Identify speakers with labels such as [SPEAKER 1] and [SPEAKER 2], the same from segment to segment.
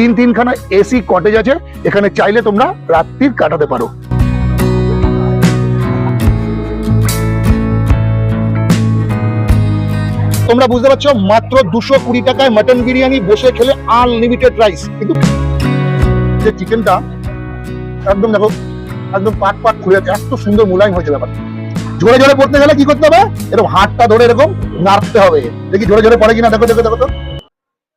[SPEAKER 1] তিন তিনখানা AC cottage আছে, এখানে চাইলে তোমরা রাত্রির কাটাতে পারো। তোমরা বুঝতে পারছ, মাত্র দুশো কুড়ি টাকায় মাটন বিরিয়ানি বসে খেলে আনলিমিটেড রাইস কিন্তু যে চিকেনটা একদম দেখো, একদম পাট পাট খুলে যাচ্ছে, এত সুন্দর মুলায়ম হয়েছে ব্যাপার জোরে জোরে পড়তে গেলে কি করতে হবে? এরকম হাতটা ধরে এরকম নাড়তে হবে। দেখি জোরে জোরে পড়ে কিনা, দেখো দেখো দেখো তো।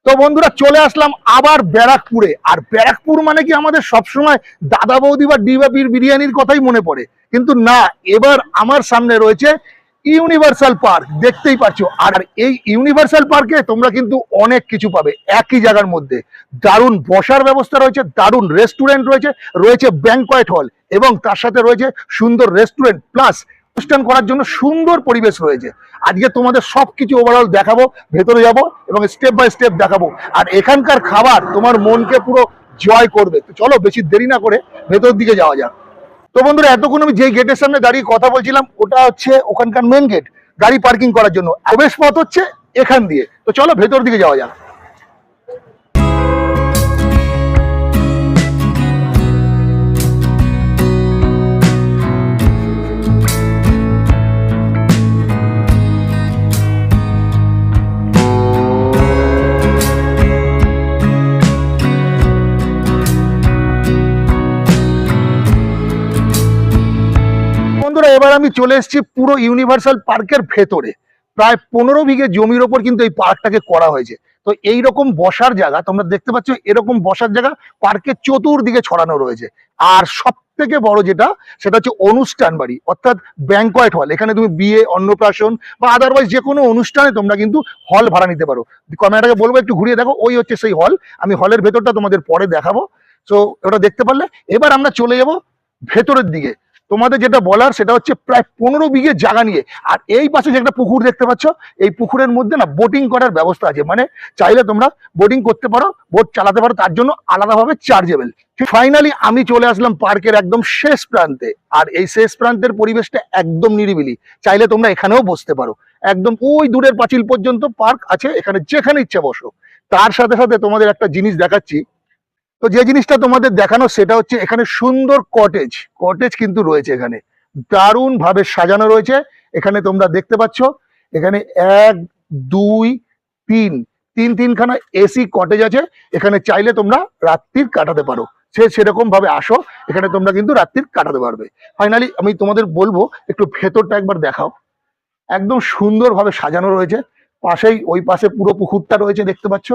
[SPEAKER 1] তো বন্ধুরা, চলে আসলাম আবার ব্যারাকপুরে। আর ব্যারাকপুর মানে কি আমাদের সবসময় দাদা বৌদি বা ডিবাপির বিরিয়ানির কথাই মনে পড়ে। কিন্তু না, এবার আমার সামনে রয়েছে ইউনিভার্সাল পার্ক, দেখতেই পাচ্ছো। আর এই ইউনিভার্সাল পার্কে তোমরা কিন্তু অনেক কিছু পাবে, একই জায়গার মধ্যে। দারুণ বসার ব্যবস্থা রয়েছে, দারুণ রেস্টুরেন্ট রয়েছে রয়েছে ব্যাংকয়েট হল, এবং তার সাথে রয়েছে সুন্দর রেস্টুরেন্ট, প্লাস অনুষ্ঠান করার জন্য সুন্দর পরিবেশ রয়েছে। আজকে তোমাদের সবকিছু ওভারঅল দেখাবো, ভেতরে যাব এবং স্টেপ বাই স্টেপ দেখাবো। আর এখানকার খাবার তোমার মনকে পুরো জয় করবে। তো চলো বেশি দেরি না করে ভেতর দিকে যাওয়া যাক। তো বন্ধুরা, এতক্ষণ আমি যেই গেটের সামনে দাঁড়িয়ে কথা বলছিলাম, ওটা হচ্ছে ওখানকার মেন গেট গাড়ি পার্কিং করার জন্য। প্রবেশ পথ হচ্ছে এখান দিয়ে। তো চলো ভেতর দিকে যাওয়া যাক। এবার আমি চলে এসেছি পুরো ইউনিভার্সাল পার্কের ভেতরে। প্রায় পনেরো বিঘে জমির ওপর কিন্তু এই পার্কটাকে করা হয়েছে। তো এই রকম বসার জায়গা, তোমরা দেখতে পাচ্ছ এরকম বসার জায়গা পার্কের চতুর্দিকে ছড়ানো রয়েছে। আর সব থেকে বড় যেটা, সেটা হচ্ছে অনুষ্ঠান বাড়ি, অর্থাৎ ব্যাংকয়েট হল এখানে তুমি বিয়ে, অন্নপ্রাশন বা আদারওয়াইজ যে কোনো অনুষ্ঠানে তোমরা কিন্তু হল ভাড়া নিতে পারো। ক্যামেরাটাকে বলব একটু ঘুরিয়ে দেখো, ওই হচ্ছে সেই হল আমি হলের ভেতরটা তোমাদের পরে দেখাবো। তো ওটা দেখতে পারলে। এবার আমরা চলে যাব ভেতরের দিকে। তোমাদের যেটা বলার সেটা হচ্ছে প্রায় পনেরো বিঘে জায়গা নিয়ে। আর এই পাশে যে একটা পুকুর দেখতে পাচ্ছ, এই পুকুরের মধ্যে না বোটিং করার ব্যবস্থা আছে। মানে চাইলে তোমরা বোটিং করতে পারো বোট চালাতে পারো, তার জন্য আলাদাভাবে চার্জেবল ফাইনালি আমি চলে আসলাম পার্কের একদম শেষ প্রান্তে। আর এই শেষ প্রান্তের পরিবেশটা একদম নিরিবিলি। চাইলে তোমরা এখানেও বসতে পারো। একদম ওই দূরের পাঁচিল পর্যন্ত পার্ক আছে, এখানে যেখানে ইচ্ছে বসো। তার সাথে সাথে তোমাদের একটা জিনিস দেখাচ্ছি। তো যে জিনিসটা তোমাদের দেখানো সেটা হচ্ছে এখানে সুন্দর কটেজ কটেজ কিন্তু রয়েছে এখানে। দারুণ ভাবে সাজানো রয়েছে। এখানে তোমরা দেখতে পাচ্ছ, এখানে এক, দুই, তিন তিন তিনখানা এসি কটেজ আছে। এখানে চাইলে তোমরা রাত্রির কাটাতে পারো। সে সেরকম ভাবে আসো, এখানে তোমরা কিন্তু রাত্রির কাটাতে পারবে। ফাইনালি আমি তোমাদের বলব, একটু ভেতরটা একবার দেখাও। একদম সুন্দরভাবে সাজানো রয়েছে। পাশেই, ওই পাশে পুরো পুকুরটা রয়েছে, দেখতে পাচ্ছ।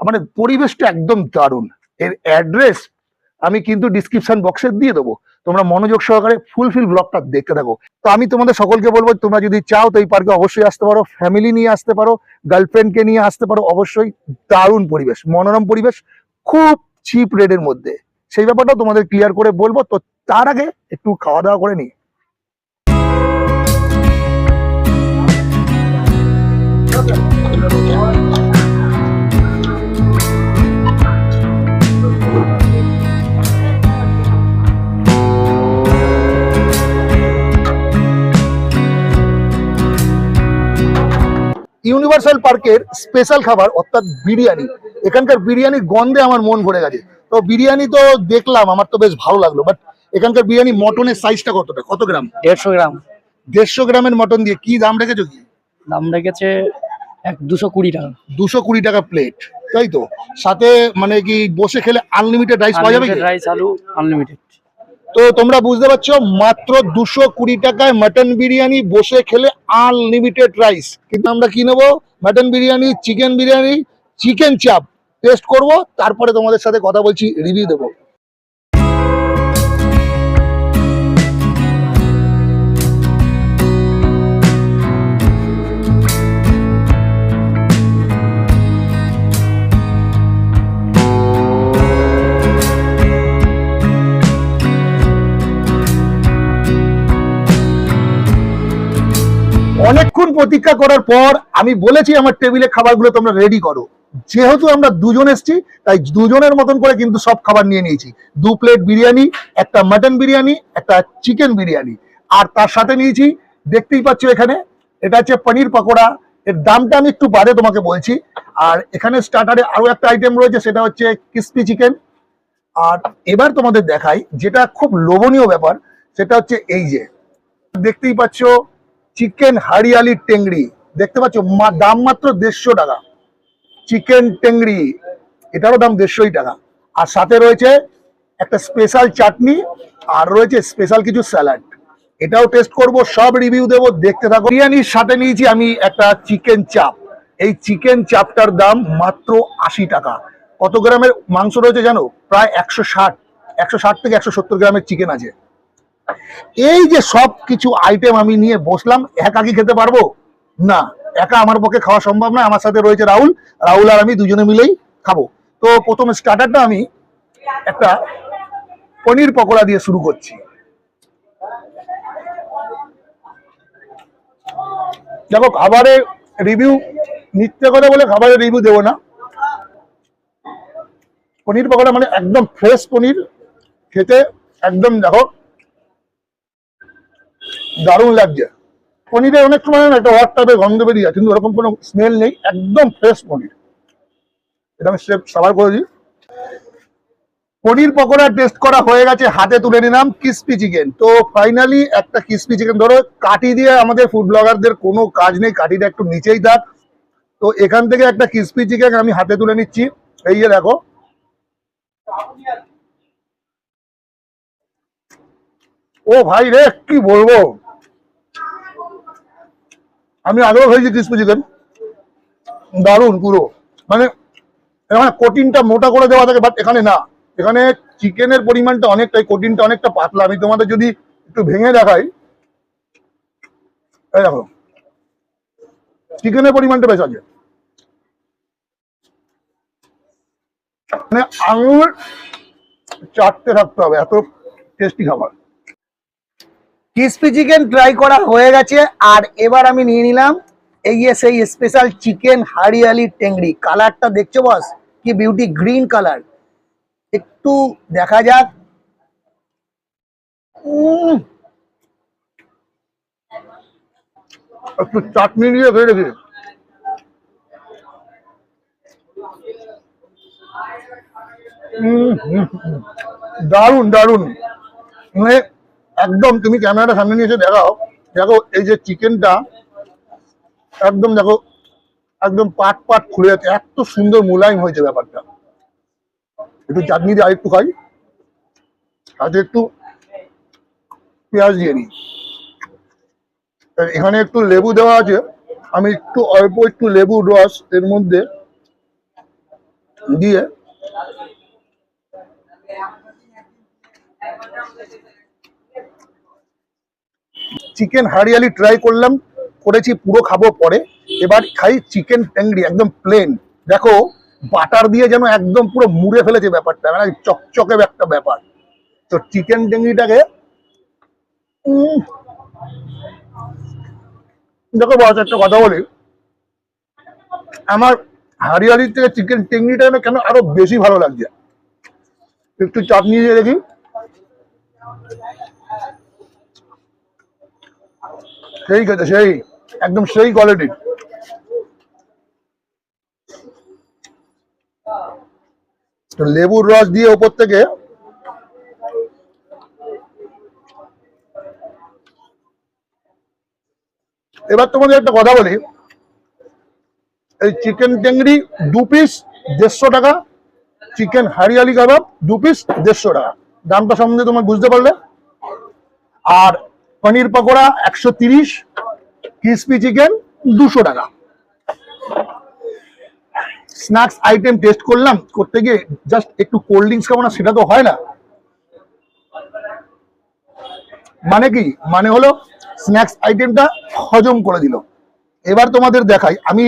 [SPEAKER 1] মানে পরিবেশটা একদম দারুণ। এর অ্যাড্রেস আমি কিন্তু ডিসক্রিপশন বক্সে দিয়ে দেবো। তোমরা মনোযোগ সহকারে ফুলফিল ব্লগটা দেখতে থাকো। তো আমি তোমাদের সকলকে বলব, তোমরা যদি চাও তো এই পার্কে অবশ্যই আসতে পারো ফ্যামিলি নিয়ে আসতে পারো গার্লফ্রেন্ডকে নিয়ে আসতে পারো, অবশ্যই দারুণ পরিবেশ, মনোরম পরিবেশ, খুব চিপ রেটের মধ্যে। সেই ব্যাপারটাও তোমাদের ক্লিয়ার করে বলব। তো তার আগে একটু খাওয়া দাওয়া করে নিই। ইউনিভার্সাল পার্কের স্পেশাল খাবার অর্থাৎ বিরিয়ানি। এখানকার বিরিয়ানির গন্ধে আমার মন ভরে গেছে। তো বিরিয়ানি তো দেখলাম আমার তো বেশ ভালো লাগল বাট এখানকার বিরিয়ানি মটনের সাইজটা কতটা? কত গ্রাম?
[SPEAKER 2] দেড়শো গ্রাম।
[SPEAKER 1] দেড়শো গ্রামের মটন দিয়ে কি দাম রেখেছো কি?
[SPEAKER 2] দাম রেখেছে এক দুশো কুড়ি টাকা।
[SPEAKER 1] দুশো কুড়ি টাকা প্লেট তাই তো? সাথে মানে কি বসে খেলে আনলিমিটেড রাইস পাওয়া যাবে কি?
[SPEAKER 2] রাইস আলু আনলিমিটেড
[SPEAKER 1] তো তোমরা বুঝতে পারছ, মাত্র দুশো কুড়ি টাকায় মাটন বিরিয়ানি বসে খেলে আনলিমিটেড রাইস কিন্তু আমরা কি নেব? Mutton biryani chicken biryani chicken chaap taste করব, তারপরে তোমাদের সাথে কথা বলছি রিভিউ দেবো। অনেকক্ষণ প্রতীক্ষা করার পর আমি বলেছি আমার টেবিলে খাবারগুলো তোমরা রেডি করো। যেহেতু আমরা দুজন এসেছি, তাই দুজনের মতন করে কিন্তু সব খাবার নিয়ে নিয়েছি। দু প্লেট বিরিয়ানি, একটা মাটন বিরিয়ানি, একটা চিকেন বিরিয়ানি। আর তার সাথে নিয়েছি, দেখতেই পাচ্ছ এখানে, এটা হচ্ছে পনির পকোড়া। এর দামটা আমি একটু বাদে তোমাকে বলছি। আর এখানে স্টার্টারে আরও একটা আইটেম রয়েছে, সেটা হচ্ছে ক্রিসপি চিকেন আর এবার তোমাদের দেখাই, যেটা খুব লোভনীয় ব্যাপার, সেটা হচ্ছে এই যে, দেখতেই পাচ্ছ চিকেন হারিয়ালি টেংড়ি। দেখতে পাচ্ছ দাম মাত্র দেড়শো টাকা। চিকেন টেংড়ি, এটারও দাম দেড়শোই টাকা। আর সাথে রয়েছে একটা স্পেশাল চাটনি, আর রয়েছে স্পেশাল কিছু স্যালাড। এটাও টেস্ট করব, সব রিভিউ দেবো, দেখতে থাকো। বিরিয়ানির সাথে নিয়েছি আমি একটা চিকেন চাপ। এই চিকেন চাপটার দাম মাত্র আশি টাকা। কত গ্রামের মাংস রয়েছে জানো? প্রায় একশো ষাট একশো ষাট থেকে একশো সত্তর গ্রামের চিকেন আছে। এই যে সব কিছু আইটেম আমি নিয়ে বসলাম, একা কি খেতে পারব? না, একা আমার পক্ষে খাওয়া সম্ভব না আমার সাথে রয়েছে রাহুল। রাহুল আর আমি দুজনে মিলেই খাব। তো প্রথম স্টার্টারটা আমি একটা পনির পকোড়া দিয়ে শুরু করছি। দেখো খাবারের রিভিউ মিথ্যে কথা বলে খাবারের রিভিউ দেবো না। পনির পকোড়া মানে একদম ফ্রেশ পনির, খেতে একদম, দেখো দারুণ লাগছে। পনিরের অনেক সময় একটা হট টাইপের গন্ধ বেরিয়ে যায়, কিন্তু ওরকম কোনো স্মেল নেই, একদম ফ্রেশ পনির। এটা আমি স্টেপ সাবার করে দিই। পনির পকোড়া টেস্ট করা হয়ে গেছে, হাতে তুলে নিলাম ক্রিসপি চিকেন তো ফাইনালি একটা ক্রিসপি চিকেন ধরো, কাটি দিয়ে আমাদের ফুড ব্লগারদের কোনো কাজ নেই কাটিটা একটু নিচেই থাক। তো এখান থেকে একটা ক্রিসপি চিকেন আমি হাতে তুলে নিচ্ছি। এই যে দেখো। ও ভাই রে, কি বলব? আমি আগেও খেয়েছি ক্রিসপি চিকেন দারুণ, পুরো। মানে এখানে কোটিনটা মোটা করে দেওয়া থাকে বাট এখানে না। এখানে চিকেনের পরিমাণটা অনেকটাই কোটিনটা অনেকটা পাতলা। আমি তোমাদের যদি একটু ভেঙে দেখাই, এই দেখো। চিকেনের পরিমাণটা বেশ আছে। মানে আঙুর চাটতে থাকতে হবে, এত টেস্টি খাবার। ক্রিসপি চিকেন ট্রাই করা হয়ে গেছে আর এবার আমি নিয়ে নিলাম এই যে সেই স্পেশাল চিকেন হারিয়ালি টেংরি কালারটা দেখছ বস কি বিউটি গ্রিন কালার একটু দেখা যাক। উম। একটু চাটনি দিয়ে খেয়ে দেখি উম, হুম, হুম। দারুণ দারুণ। মানে একদম তুমি ক্যামেরাটা সামনে নিয়ে এসে দেখাও। দেখো, এই যে চিকেনটা, একদম দেখো, একদম পাট পাট খুলে যাচ্ছে। এত সুন্দর মোলায়েম হয়েছে ব্যাপারটা। একটু চাটনি দিয়ে আরেকটু খাই। সাথে একটু পেঁয়াজ দিয়ে নিই এখানে একটু লেবু দেওয়া আছে। আমি একটু অল্প একটু লেবুর রস এর মধ্যে দিয়ে চিকেন হারিয়ালি ট্রাই করলাম, করেছি, পুরো খাব পরে। এবার খাই চিকেন ট্যাংরি একদম প্লেন দেখো, বাটার দিয়ে যেন একদম পুরো মুড়ে ফেলেছে ব্যাপারটা মানে চকচকে একটা ব্যাপার। তো চিকেন ট্যাংরিটাকে দেখো বস, একটা কথা বলি। আমার হারিয়ালির থেকে চিকেন যেন কেন আরও বেশি ভালো লাগছে। একটু চাটনি দিয়ে দেখি। সেই সেই, একদম সেই কোয়ালিটির লেবুর রস দিয়ে ওপর থেকে এবার তোমাদের একটা কথা বলি। এই চিকেন টেংরি দু পিস দেড়শো টাকা চিকেন হারিয়ালি কাবাব দু পিস দেড়শো টাকা। দামটা সম্বন্ধে তোমার বুঝতে পারলে। আর পনির পকোড়া একশো তিরিশ ক্রিসপি চিকেন দুশো টাকা। স্ন্যাক্স আইটেম টেস্ট করলাম, করতে গিয়ে জাস্ট একটু কোল্ড ড্রিঙ্কস খাব না, সেটা তো হয় না। মানে কি? মানে হলো স্ন্যাক্স আইটেমটা হজম করে দিল। এবার তোমাদের দেখাই, আমি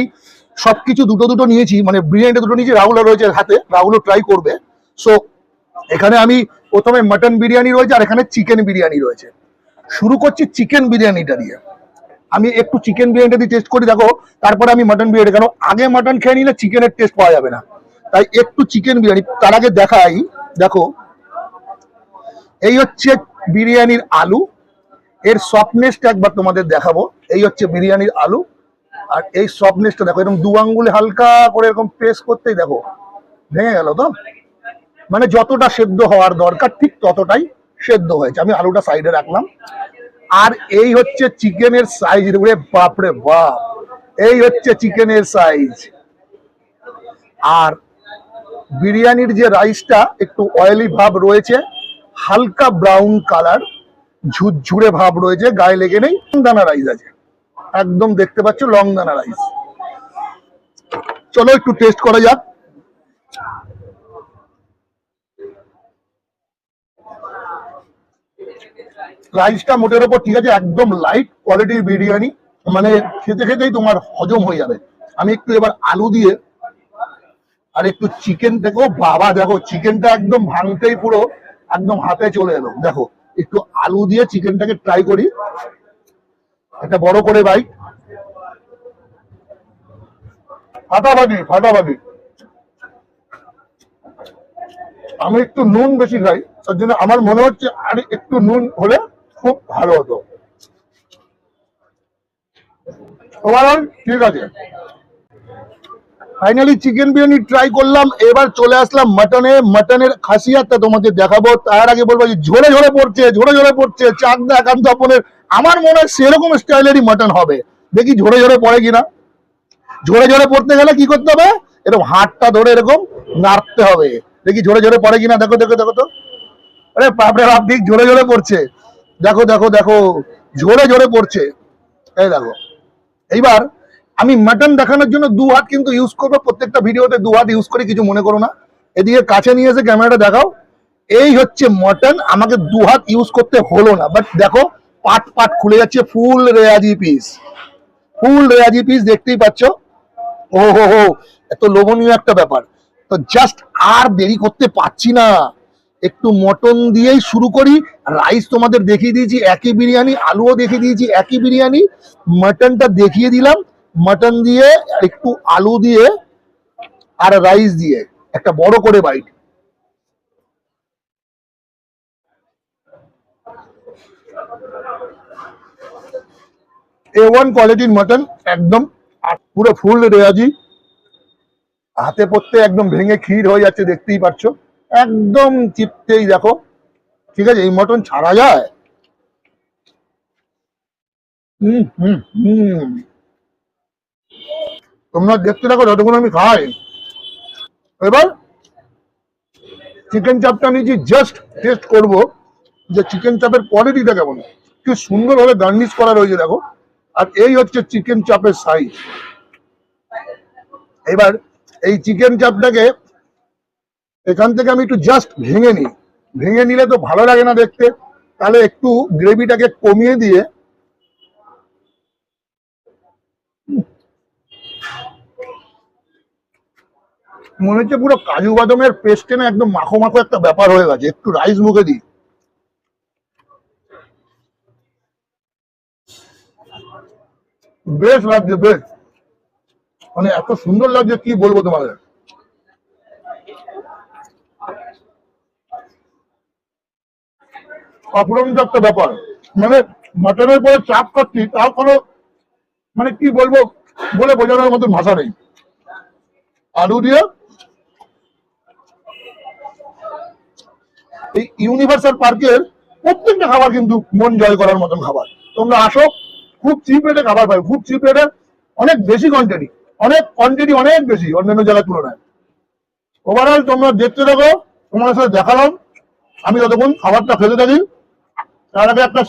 [SPEAKER 1] সবকিছু দুটো দুটো নিয়েছি মানে বিরিয়ানিটা দুটো নিয়েছি, রাহুলও রয়েছে হাতে, রাহুলও ট্রাই করবে। সো এখানে আমি প্রথমে মাটন বিরিয়ানি রয়েছে, আর এখানে চিকেন বিরিয়ানি রয়েছে। শুরু করছি চিকেন বিরিয়ানিটা দিয়ে। আমি একটু চিকেন বিরিয়ানিটা দিয়ে টেস্ট করি, দেখো, তারপরে আমি মাটন বিরিয়ানি, কেন? আগে মাটন খেয়ে নিলে চিকেনের টেস্ট পাওয়া যাবে না। তাই একটু চিকেন বিরিয়ানি, তার আগে দেখাই, দেখো, এই হচ্ছে বিরিয়ানির আলু। এর সফটনেসটা একবার তোমাদের দেখাবো। এই হচ্ছে বিরিয়ানির আলু। আর এই সফটনেসটা দেখো, এরকম দু আঙ্গুলে হালকা করে এরকম প্রেস করতেই দেখো, ভেঙে গেল তো? মানে যতটা সেদ্ধ হওয়ার দরকার, ঠিক ততটাই সেদ্ধ হয়েছে। আমি আলুটা সাইডে রাখলাম। আর এই হচ্ছে চিকেনের সাইজ রে বাপরে বাপ। এই হচ্ছে চিকেনের সাইজ আর বিরিয়ানির যে রাইসটা একটু অয়েলি ভাব রয়েছে, হালকা ব্রাউন কালার ঝুরঝুরে ভাব রয়েছে, গায়ে লেগে নেই। দানা রাইস আছে। একদম দেখতে পাচ্ছ লং দানা রাইস চলো একটু টেস্ট করা যাক। রাইসটা মোটের ওপর ঠিক আছে, একদম লাইট কোয়ালিটির বিরিয়ানি মানে খেতে খেতেই তোমার হজম হয়ে যাবে। আমি একটু এবার আলু দিয়ে, আর একটু চিকেন দেখো, বাবা দেখো চিকেনটা একদম ভাঙতেই পুরো, একদম হাতে চলে এলো। দেখো, একটু আলু দিয়ে চিকেনটাকে ট্রাই করি। একটা বড় করে ভাই ফাটাফাটি ফাটাফাটি। আমি একটু নুন বেশি খাই, তার জন্য আমার মনে হচ্ছে আর একটু নুন হলে খুব ভালো হতো। ওভারঅল, ঠিক আছে। ফাইনালি চিকেন বিরিয়ানি ট্রাই করলাম, এবার চলে আসলাম মাটনে মাটনের খাসিয়াতটা তোমাদের দেখাবো। তার আগে বলব যে ঝরে ঝরে পড়ছে ঝরে ঝরে পড়ছে, চাকদা একান্ত আপনের আমার মনে হয় সেরকম স্টাইলেরই মাটন হবে। দেখি ঝরে ঝরে পড়ে কিনা। ঝরে ঝরে পড়তে গেলে কি করতে হবে? এরকম হাতটা ধরে এরকম নাড়তে হবে। দেখি ঝরে ঝরে পড়ে কিনা। দেখো দেখো দেখো তো। আরে বাপরে বাপ দিক ঝরে ঝরে পড়ছে। দেখো দেখো দেখো ঝরে ঝরে পড়ছে। এই দেখো। এইবার আমি মাটন দেখানোর জন্য দু হাত কিন্তু ইউজ করব, প্রত্যেকটা ভিডিওতে দু হাত ইউজ করে, কিছু মনে করো না। এদিকে কাছে নিয়ে এসে ক্যামেরাটা দেখাও। এই হচ্ছে মটন আমাকে দু হাত ইউজ করতে হলো না। বাট দেখো, পাট পাট খুলে যাচ্ছে ফুল রেয়াজি পিস ফুল রেয়াজি পিস দেখতেই পাচ্ছ। ও হো হো এত লোভনীয় একটা ব্যাপার। তো জাস্ট আর দেরি করতে পারছি না। একটু মটন দিয়েই শুরু করি। রাইস তোমাদের দেখিয়ে দিয়েছি, একই বিরিয়ানি, আলুও দেখিয়ে দিয়েছি, একই বিরিয়ানি। মটনটা দেখিয়ে দিলাম। মটন দিয়ে একটু আলু দিয়ে আর রাইস দিয়ে, একটা বড় করে বাইট। এ ওয়ান কোয়ালিটির মটন একদম পুরো ফুল রেয়াজি। হাতে পড়তে একদম ভেঙে ক্ষীর হয়ে যাচ্ছে, দেখতেই পাচ্ছ। একদম চিপতেই দেখো। ঠিক আছে, এই মটন ছাড়া যায়? তোমরা দেখতে থাকো, যতক্ষণ আমি খাই। এবার চিকেন চাপটা নিয়েছি জাস্ট টেস্ট করব, যে চিকেন চাপের কোয়ালিটিটা কেমন? কি সুন্দরভাবে গার্নিশ করা রয়েছে, দেখো। আর এই হচ্ছে চিকেন চাপের সাইজ এবার এই চিকেন চাপটাকে এখান থেকে আমি একটু জাস্ট ভেঙে নিই। ভেঙে নিলে তো ভালো লাগে না দেখতে। তাহলে একটু গ্রেভিটাকে কমিয়ে দিয়ে মনে হচ্ছে পুরো কাজু বাদামের পেস্টে না একদম মাখো মাখো একটা ব্যাপার হয়ে গেছে। একটু রাইস মুখে দিই। বেশ লাগছে, বেশ। মানে এত সুন্দর লাগছে, কি বলব তোমাদের? অপরন্ত একটা ব্যাপার। মানে মাটনের পরে চাপ খাচ্ছি তাও কোনো মানে কি বলব বলে বোঝানোর মতো ভাষা নেই। আলু দিয়ে এই ইউনিভার্সাল পার্কের প্রত্যেকটা খাবার কিন্তু মন জয় করার মতন খাবার। তোমরা আসো, খুব চিপ রেটে খাবার পাবে, খুব চিপ রেটে অনেক বেশি কোয়ান্টিটি অনেক কোয়ান্টিটি অনেক বেশি অন্যান্য জায়গার তুলনায়। ওভারঅল তোমরা দেখতে থাকো তোমার সাথে দেখালাম। আমি যতক্ষণ খাবারটা খেতে থাকি। তার আগে একটা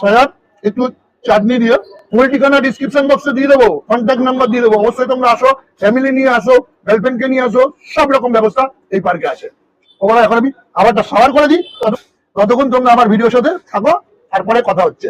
[SPEAKER 1] একটু চাটনি দিয়ে। ফুল ঠিকানা ডিসক্রিপশন বক্সে দিয়ে দেবো কন্ট্যাক্ট নাম্বার দিয়ে দেবো। অবশ্যই তোমরা আসো ফ্যামিলি নিয়ে আসো গার্লফ্রেন্ডকে নিয়ে আসো সব রকম ব্যবস্থা এই পার্কে আছে। ওভারঅল এখন আমি খাবারটা সাবার করে দিই ততক্ষণ তোমরা আমার ভিডিওর সাথে থাকো তারপরে কথা হচ্ছে।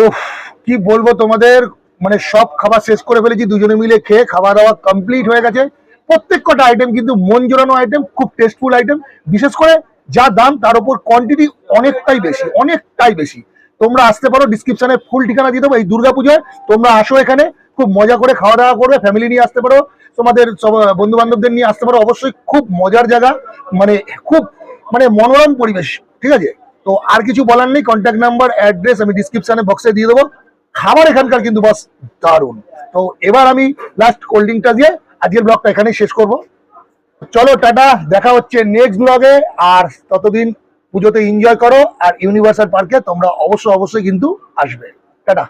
[SPEAKER 1] ওফ কি বলব তোমাদের? মানে সব খাবার শেষ করে ফেলেছি দুজনে মিলে খেয়ে খাওয়া দাওয়া কমপ্লিট হয়ে গেছে। প্রত্যেক কটা আইটেম কিন্তু মন জোরানো আইটেম খুব টেস্টফুল আইটেম বিশেষ করে যা দাম তার উপর কোয়ান্টিটি অনেকটাই বেশি অনেকটাই বেশি। তোমরা আসতে পারো ডিসক্রিপশনে ফুল ঠিকানা দিয়ে দেবো। এই দুর্গাপুজোয় তোমরা আসো এখানে, খুব মজা করে খাওয়া দাওয়া করবে ফ্যামিলি নিয়ে আসতে পারো, তোমাদের সব বন্ধু বান্ধবদের নিয়ে আসতে পারো। অবশ্যই খুব মজার জায়গা মানে খুব মানে মনোরম পরিবেশ, ঠিক আছে? তো আর কিছু বলার নেই কন্ট্যাক্ট নাম্বার অ্যাড্রেস আমি ডিসক্রিপশানে বক্সে দিয়ে দেবো। খাবার এখানকার কিন্তু বাস দারুণ। তো এবার আমি লাস্ট কোল্ড ড্রিঙ্কটা দিয়ে আজকের ব্লগটা এখানেই শেষ করব। চলো, টাটা, দেখা হচ্ছে নেক্সট ব্লগে আর ততদিন পুজোতে এনজয় করো আর ইউনিভার্সাল পার্কে তোমরা অবশ্যই অবশ্যই কিন্তু আসবে। টাটা।